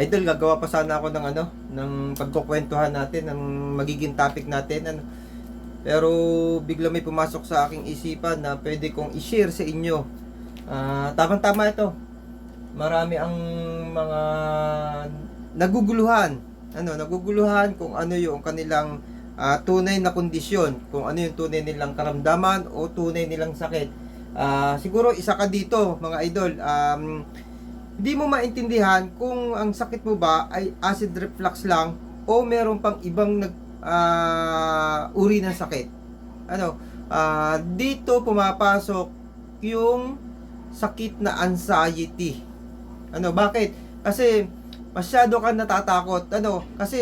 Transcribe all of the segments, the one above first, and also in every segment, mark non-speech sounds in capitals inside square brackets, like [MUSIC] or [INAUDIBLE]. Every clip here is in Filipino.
Idol, gagawa pa sana ako ng ano, ng pagkukwentuhan natin, ng magiging topic natin. Ano. Pero bigla may pumasok sa aking isipan na pwede kong i-share sa inyo. Ah, tamang-tama ito. Marami ang mga naguguluhan. Ano, naguguluhan kung ano yung kanilang ah, tunay na kondisyon, kung ano yung tunay nilang karamdaman o tunay nilang sakit. Ah, siguro isa ka dito, mga idol. Um, hindi mo maintindihan kung ang sakit mo ba ay acid reflux lang o meron pang ibang nag ah, uri ng sakit. Ano, ah, dito pumapasok yung sakit na anxiety. Ano, bakit? Kasi masyado ka natatakot. Ano, kasi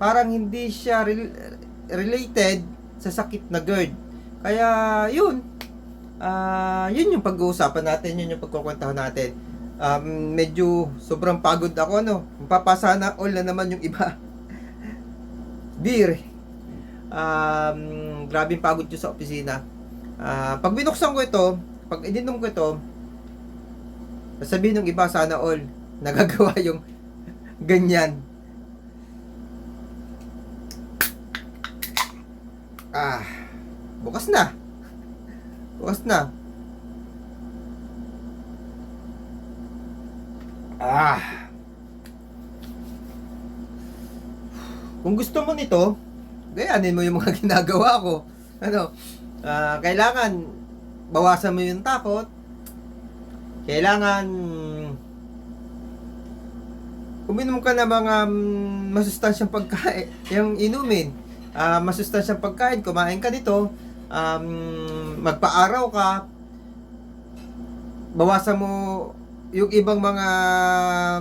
parang hindi siya rel- related sa sakit na GERD. Kaya, yun. Ah, yun yung pag-uusapan natin, yun yung pagkukwentahan natin. Um, medyo sobrang pagod ako, no? Mapapasa na all na naman yung iba. [LAUGHS] Beer. Um, grabing pagod ko sa opisina. Ah, pag binuksan ko ito, pag ininom ko ito, sasabihin ng iba sana all [LAUGHS] nagagawa yung [LAUGHS] ganyan. Ah, bukas na. Bukas na. Ah. Kung gusto mo nito, gayanin mo yung mga [LAUGHS] ginagawa ko. Ano, ah, kailangan bawasan mo yung takot. Kailangan uminom ka ng mga mm, masustansyang pagkain, [LAUGHS] yung inumin. Ah, masustansyang pagkain, kumain ka nito, um, magpa-araw ka, bawasan mo yung ibang mga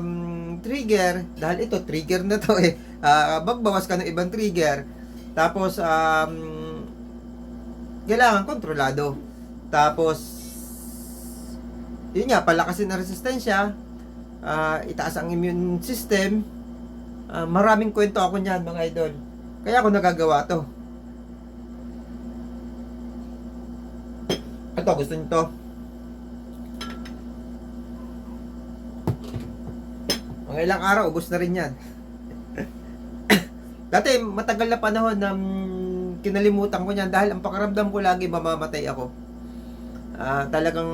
um, trigger, dahil ito, trigger na to eh, [LAUGHS] Ah, magbawas ka ng ibang trigger, tapos, um, kailangan kontrolado. Tapos, yun nga, palakasin ang resistensya, ah, itaas ang immune system, Ah, maraming kwento ako niyan mga idol. Kaya ako nagagawa to. [COUGHS] Ito, gusto niyo Mga ilang araw, ubos na rin yan. [COUGHS] Dati, matagal na panahon na mm, kinalimutan ko niyan dahil ang pakaramdam ko lagi mamamatay ako. Ah, talagang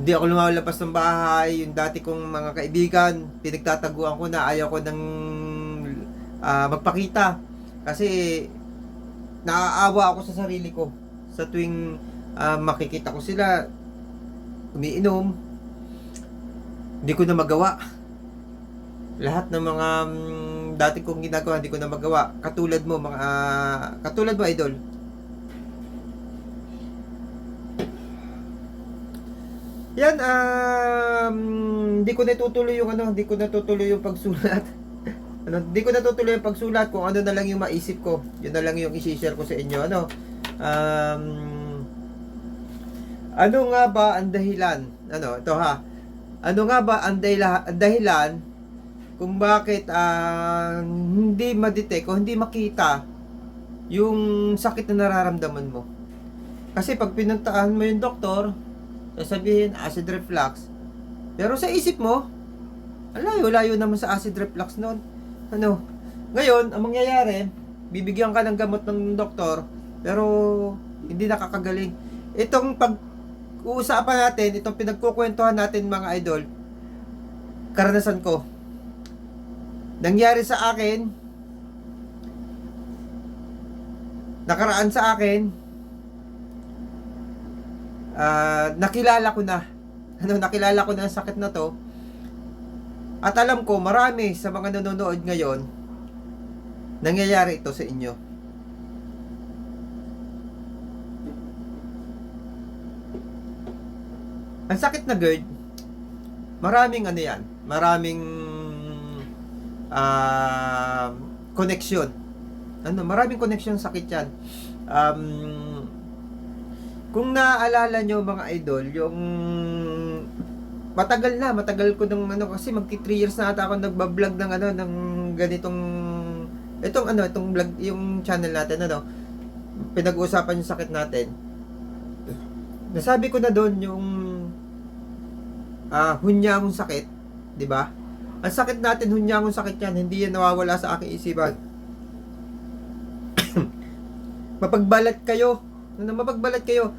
hindi ako lumalabas ng bahay, yung dati kong mga kaibigan, pinagtataguan ko na ayaw ko ng ah, magpakita. Kasi naaawa ako sa sarili ko. Sa tuwing ah, makikita ko sila umiinom, hindi ko na magawa. Lahat ng mga mm, dati kong ginagawa, hindi ko na magawa. Katulad mo, mga ah, katulad mo, idol. Yan, um, hindi ko natutuloy yung ano, hindi ko natutuloy yung pagsulat. [LAUGHS] ano, hindi ko natutuloy yung pagsulat kung ano na lang yung maisip ko. Yun na lang yung i-share ko sa inyo. Ano, um, ano nga ba ang dahilan? Ano, ito ha. Ano nga ba ang dahilan, kung bakit ah, hindi ma-detect o hindi makita yung sakit na nararamdaman mo? Kasi pag pinuntahan mo yung doktor, sasabihin acid reflux. Pero sa isip mo, ang layo-layo naman sa acid reflux noon. Ano? Ngayon, ang mangyayari, bibigyan ka ng gamot ng doktor, pero hindi nakakagaling. Itong pag uusapan natin, itong pinagkukwentuhan natin mga idol, karanasan ko. Nangyari sa akin, nakaraan sa akin, Ah, nakilala ko na. [LAUGHS] Ano, nakilala ko na ang sakit na to. At alam ko, marami sa mga nanonood ngayon, nangyayari ito sa inyo. Ang sakit na GERD, maraming ano yan, maraming ah connection. Ano, maraming connection sakit yan. Um, kung naaalala nyo mga idol, yung matagal na, matagal ko nung ano kasi magti 3 years na ata ako nagba-vlog ng ano ng ganitong itong ano, itong vlog yung channel natin ano. Pinag-uusapan yung sakit natin. Nasabi ko na doon yung ah, hunyangong sakit, 'di ba? Ang sakit natin, hunyangong sakit 'yan, hindi yan nawawala sa aking isipan. [COUGHS] mapagbalat kayo, na mapagbalat kayo,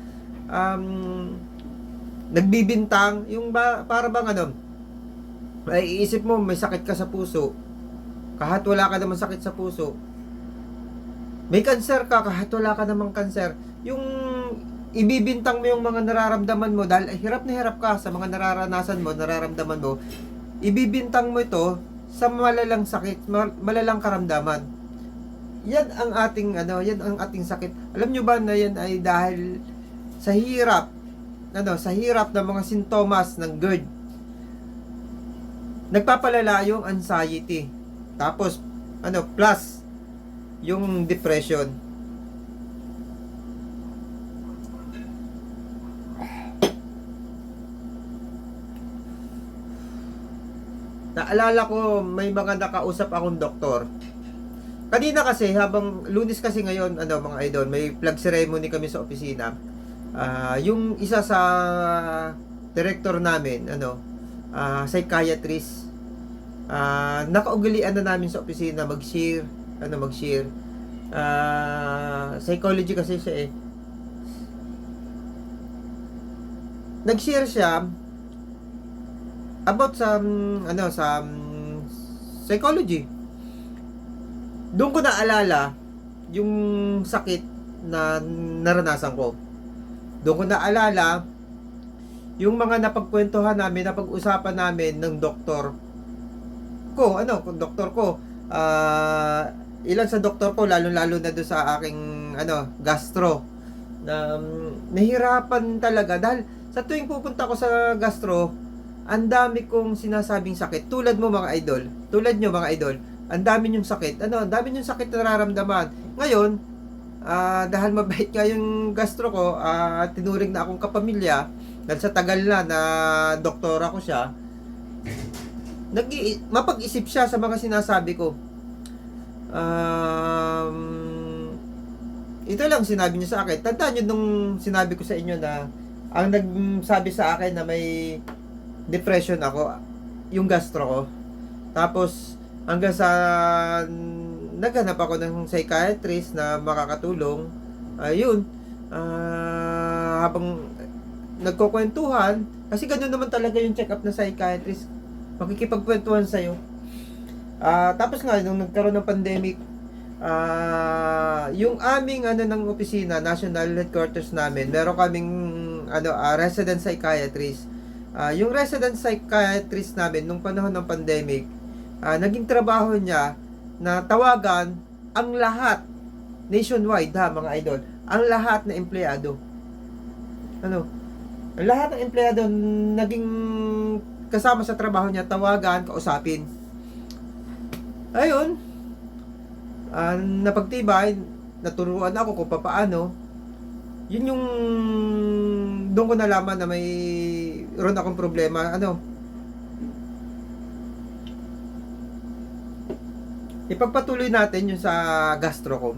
um, nagbibintang, yung ba, para bang ano, ay iisip mo may sakit ka sa puso, kahit wala ka naman sakit sa puso, may cancer ka kahit wala ka namang cancer, yung ibibintang mo yung mga nararamdaman mo dahil hirap na hirap ka sa mga nararanasan mo, nararamdaman mo, ibibintang mo ito sa malalang sakit, mal- malalang karamdaman. Yan ang ating ano, yan ang ating sakit. Alam nyo ba na yan ay dahil sa hirap, ano, sa hirap ng mga sintomas ng GERD. Nagpapalala yung anxiety. Tapos ano, plus yung depression. Naalala ko may mga nakausap akong doktor. Kanina kasi habang lunes kasi ngayon ano mga idol, may flag ceremony kami sa opisina. Ah, yung isa sa director namin, ano, ah, psychiatrist, ah, nakaugalian na namin sa opisina mag-share, ano mag-share. Ah, psychology kasi siya eh. Nag-share siya about sa mm, ano sa mm, psychology. Doon ko naalala yung sakit na naranasan ko. Doon ko naalala yung mga napagkwentuhan namin, napag-usapan namin ng doktor ko, ano, kung doktor ko, ah, ilan sa doktor ko, lalo-lalo na doon sa aking, ano, gastro, na um, nahirapan talaga dahil sa tuwing pupunta ko sa gastro, ang dami kong sinasabing sakit. Tulad mo mga idol, tulad nyo mga idol, ang dami yung sakit. Ano, ang dami yung sakit na nararamdaman. Ngayon, ah dahil mabait nga yung gastro ko, ah tinuring na akong kapamilya, dahil sa tagal na na doktora ko siya, nag mapag-isip siya sa mga sinasabi ko. Um, ito lang sinabi niya sa akin. Tandaan niyo nung sinabi ko sa inyo na ang nagsabi sa akin na may depression ako, yung gastro ko. Tapos, hanggang sa naghanap ako ng psychiatrist na makakatulong, ayun, ah, habang nagkukwentuhan, kasi ganoon naman talaga yung check-up na psychiatrist, makikipagkwentuhan sa'yo. Ah, tapos nga, nung nagkaroon ng pandemic, ah, yung aming ano ng opisina, national headquarters namin, meron kaming ano, ah, resident psychiatrist. Ah, yung resident psychiatrist namin nung panahon ng pandemic, ah, naging trabaho niya na tawagan ang lahat nationwide ha mga idol, ang lahat na empleyado. Ano? Ang lahat ng empleyado naging kasama sa trabaho niya, tawagan, kausapin. Ayun, ah, napagtibay, naturuan ako kung paano. Yun yung doon ko nalaman na may ron akong problema. Ano? Ipagpatuloy natin yung sa gastro ko.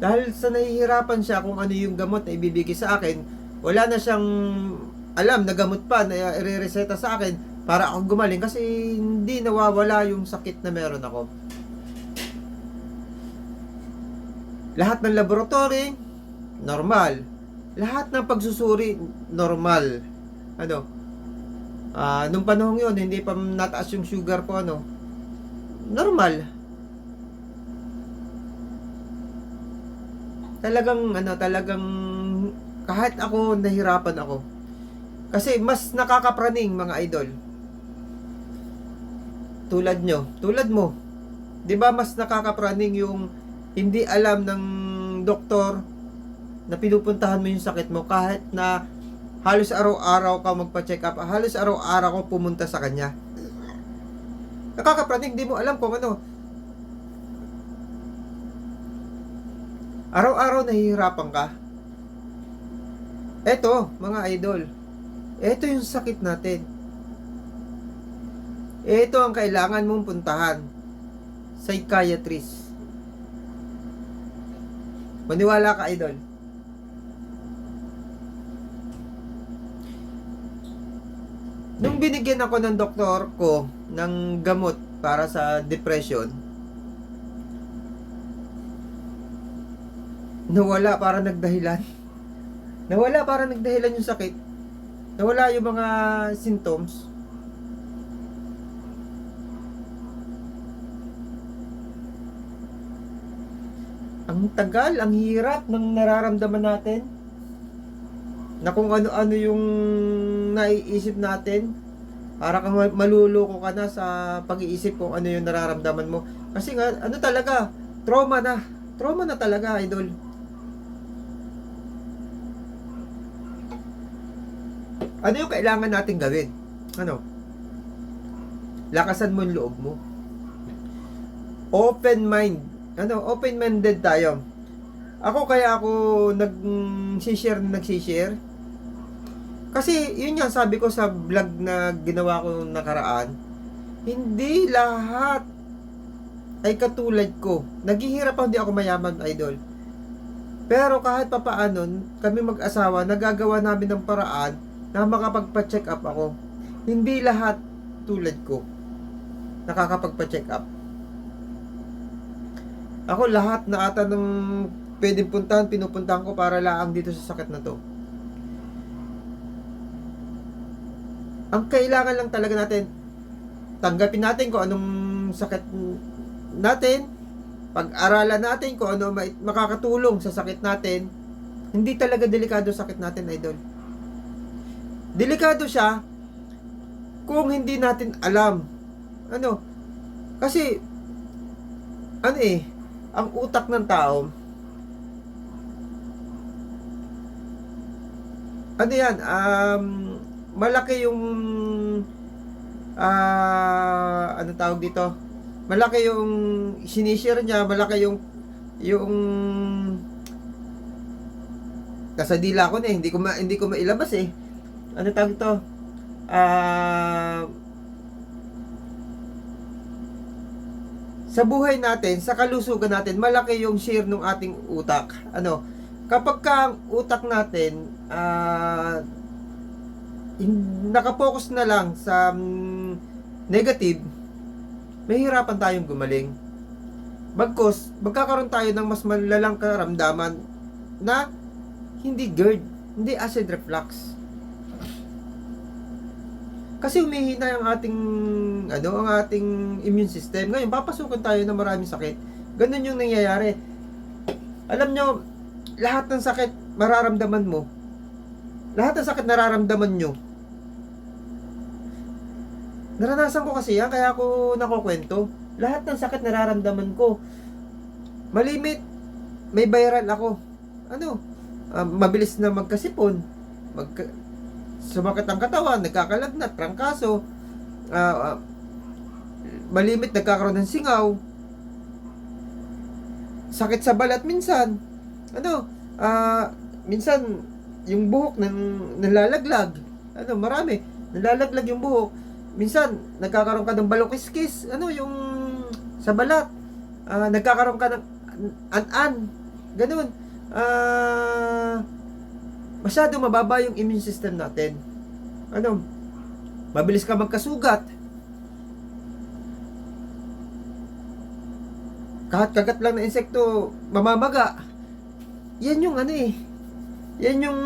Dahil sa nahihirapan siya kung ano yung gamot na ibibigay sa akin, wala na siyang alam na gamot pa na i-reseta sa akin para ako gumaling kasi hindi nawawala yung sakit na meron ako. Lahat ng laboratory, normal. Lahat ng pagsusuri, normal. Ano? Ah, nung panahon yun, hindi pa nataas yung sugar ko, ano? Normal. Talagang, ano, talagang, kahit ako, nahirapan ako. Kasi mas nakakapraning, mga idol. Tulad nyo, tulad mo. 'Di ba mas nakakapraning yung hindi alam ng doktor na pinupuntahan mo yung sakit mo kahit na halos araw-araw ka magpa-check up, halos araw-araw ko pumunta sa kanya. Nakakapraning, di mo alam kung ano. Araw-araw nahihirapan ka. Eto, mga idol. Eto yung sakit natin. Ito ang kailangan mong puntahan. Psychiatrist. Maniwala ka, idol. Nung binigyan ako ng doktor ko ng gamot para sa depression, nawala para nagdahilan. [LAUGHS] Nawala para nagdahilan yung sakit. Nawala yung mga symptoms. Ang tagal, ang hirap ng nararamdaman natin. Na kung ano-ano yung naiisip natin. Para kang ma- maluloko ka na sa pag-iisip kung ano yung nararamdaman mo. Kasi nga, ano talaga, trauma na. Trauma na talaga, idol. Ano yung kailangan natin gawin? Ano? Lakasan mo yung loob mo. Open mind. Ano, open-minded tayo. Ako kaya ako nag-share nag-share. Kasi yun nga sabi ko sa vlog na ginawa ko nakaraan. Hindi lahat ay katulad ko. Naghihirap ako, hindi ako mayaman, idol. Pero kahit papaano, kami mag-asawa, nagagawa namin ng paraan na makapagpa-check up ako. Hindi lahat tulad ko nakakapagpa-check up. Ako lahat na ata ng pwedeng puntahan, pinupuntahan ko para laang dito sa sakit na to. Ang kailangan lang talaga natin, tanggapin natin kung anong sakit natin, pag-aralan natin kung ano makakatulong sa sakit natin. Hindi talaga delikado sakit natin, idol. Delikado siya kung hindi natin alam. Ano? Kasi, ano eh, ang utak ng tao, ano yan, um, malaki yung, ah, ano tawag dito, malaki yung sinishare niya, malaki yung, yung, nasa dila ko na eh, hindi ko, ma, hindi ko mailabas eh. Ano tawag ito? Ah, sa buhay natin, sa kalusugan natin, malaki yung share ng ating utak. Ano, kapag ka ang utak natin, ah, hin- nakapokus na lang sa mm, negative, mahirapan tayong gumaling. Bagkus, magkakaroon tayo ng mas malalang karamdaman na hindi GERD, hindi acid reflux. Kasi humihina ang ating ano, ang ating immune system. Ngayon, papasukan tayo ng maraming sakit. Ganun yung nangyayari. Alam nyo, lahat ng sakit mararamdaman mo. Lahat ng sakit nararamdaman nyo. Naranasan ko kasi yan, kaya ako nakukwento. Lahat ng sakit nararamdaman ko. Malimit, may viral ako. Ano? ah, mabilis na magkasipon. Magka, sumakit ang katawan, nagkakalagnat, trangkaso, ah, ah, malimit nagkakaroon ng singaw, sakit sa balat minsan, ano, ah, minsan yung buhok nang nalalaglag, ano, marami, nalalaglag yung buhok, minsan nagkakaroon ka ng balokiskis, ano, yung sa balat, ah, nagkakaroon ka ng an-an, ganun, ah, masyado mababa yung immune system natin. Ano? Mabilis ka magkasugat. Kahit kagat lang na insekto, mamamaga. Yan yung ano eh. Yan yung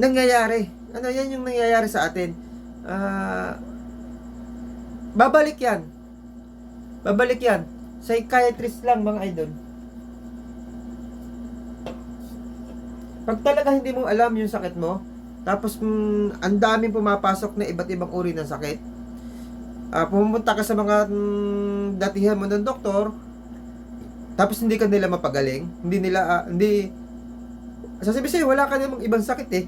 nangyayari. Ano, yan yung nangyayari sa atin. Ah, babalik yan. Babalik yan. Psychiatrist lang mga idol. Pag talaga hindi mo alam yung sakit mo, tapos mm, ang daming pumapasok na iba't ibang uri ng sakit, ah pumunta ka sa mga mm, datihan mo ng doktor, tapos hindi ka nila mapagaling, hindi nila, ah, hindi, sasabi sa'yo, wala ka namang ibang sakit eh.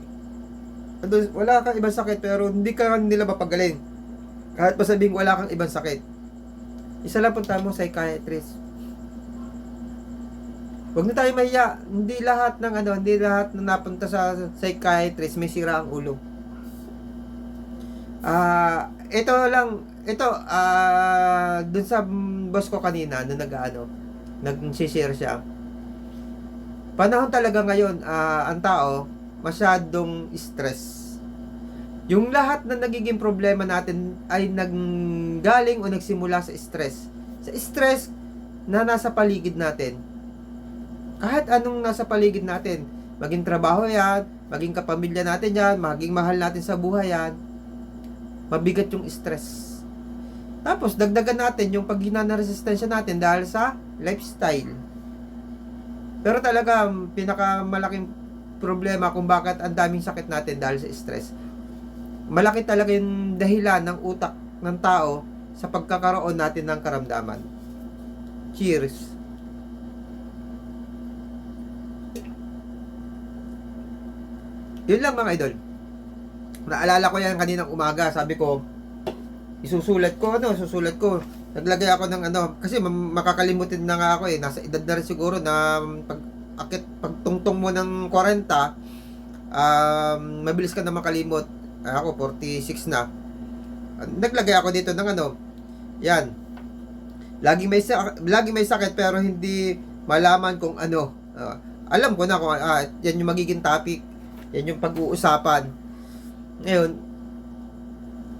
Ano, Wala kang ibang sakit, pero hindi ka nila mapagaling. Kahit pa sabing wala kang ibang sakit. Isa lang punta mo, psychiatrist. Huwag na tayo mahiya. Hindi lahat ng ano, hindi lahat na napunta sa psychiatrist may sira ang ulo. Ah, ito lang, ito ah dun sa boss ko kanina na nag-ano, nag-share siya. Panahon talaga ngayon, ah ang tao masyadong stress. Yung lahat na nagiging problema natin ay nanggaling o nagsimula sa stress. Sa stress na nasa paligid natin. Kahit anong nasa paligid natin, maging trabaho yan, maging kapamilya natin yan, maging mahal natin sa buhay yan, mabigat yung stress. Tapos, dagdagan natin yung paghina ng resistensya natin dahil sa lifestyle. Pero talaga, pinakamalaking problema kung bakit ang daming sakit natin dahil sa stress. Malaki talaga yung dahilan ng utak ng tao sa pagkakaroon natin ng karamdaman. Cheers! Yun lang mga idol. Naalala ko yan kaninang umaga. Sabi ko, isusulat ko, ano, susulat ko. Naglagay ako ng ano, kasi makakalimutin na nga ako eh. Nasa edad na rin siguro na pag akit, pagtungtong mo ng 40, um, mabilis ka na makalimot. Ah, Ako, 46 na. Naglagay ako dito ng ano, yan. Lagi may sa- lagi may sakit pero hindi malaman kung ano. Ah, alam ko na kung ah, yan yung magiging topic. Yan yung pag-uusapan. Ngayon,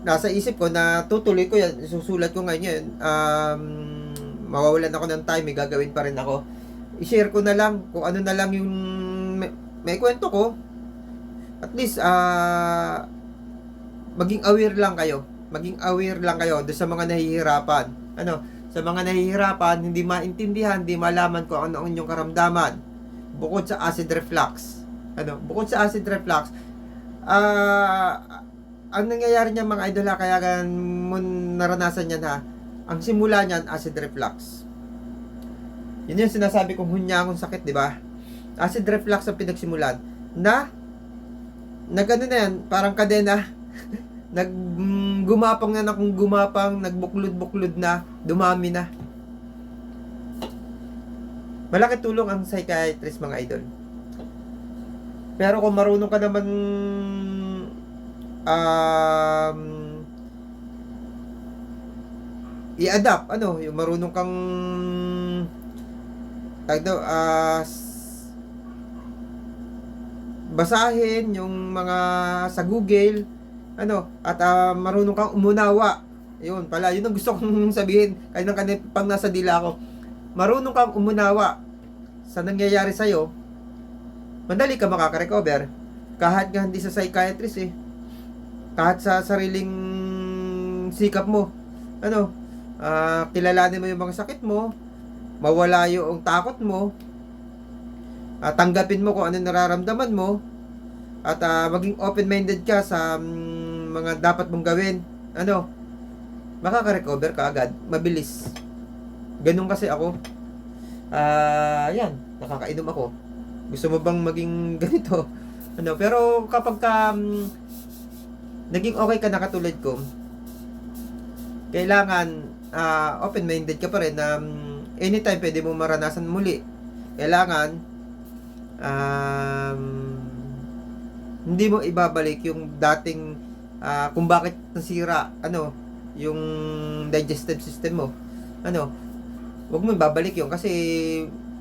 nasa isip ko na tutuloy ko yan, susulat ko ngayon. Um, mawawalan ako ng time, may gagawin pa rin ako. I-share ko na lang kung ano na lang yung may, may kwento ko. At least, ah, maging aware lang kayo. Maging aware lang kayo doon sa mga nahihirapan. Ano, sa mga nahihirapan, hindi maintindihan, hindi malaman kung ano ang inyong karamdaman. Bukod sa acid reflux. Ano, bukod sa acid reflux, ah, ang nangyayari niyan mga idol ha, kaya gan naranasan niyan ha, ang simula niyan, acid reflux. Yun yung sinasabi kong hunyangong sakit, di ba? Acid reflux ang pinagsimulan na nagano na yan, parang kadena, [LAUGHS] nag mm, gumapang na na kung gumapang, nagbuklod-buklod na, dumami na. Malaki tulong ang psychiatrist mga idol. Pero kung marunong ka naman um, i-adapt, ano, yung marunong kang tag daw, s- basahin yung mga sa Google, ano, at ah, marunong kang umunawa. Yun pala, yun ang gusto kong [LAUGHS] sabihin. Kahit nang kanina pang nasa dila ako. Marunong kang umunawa sa nangyayari sa'yo, madali ka makaka-recover. Kahit nga hindi sa psychiatrist eh. Kahit sa sariling sikap mo. Ano, ah, kilalanin mo yung mga sakit mo, mawala yung takot mo, at tanggapin mo kung ano nararamdaman mo, at ah, maging open-minded ka sa mm, mga dapat mong gawin. Ano, makaka-recover ka agad, mabilis. Ganun kasi ako. Ah, yan, nakakainom ako. Gusto mo bang maging [LAUGHS] ganito? Ano, pero kapag ka mm, naging okay ka na katulad ko, kailangan ah, open-minded ka pa rin na mm, anytime pwede mo maranasan muli. Kailangan um, hindi mo ibabalik yung dating ah, kung bakit nasira ano yung digestive system mo. Ano, wag mo ibabalik yun kasi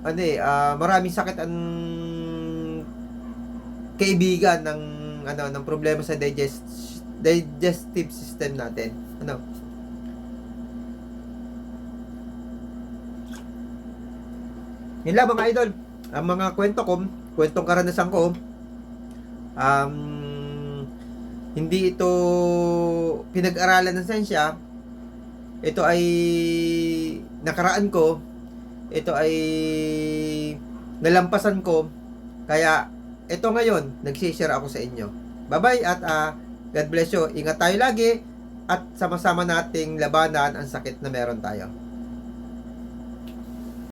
ano eh, ah, maraming sakit ang kaibigan ng ano ng problema sa digest digestive system natin. Ano? Yun lang mga idol. Ang mga kwento ko, kwentong karanasan ko, um, hindi ito pinag-aralan ng sensya. Ito ay nakaraan ko. Ito ay nalampasan ko. Kaya ito ngayon, nagsishare ako sa inyo. Bye-bye at ah, God bless you. Ingat tayo lagi at sama-sama nating labanan ang sakit na meron tayo.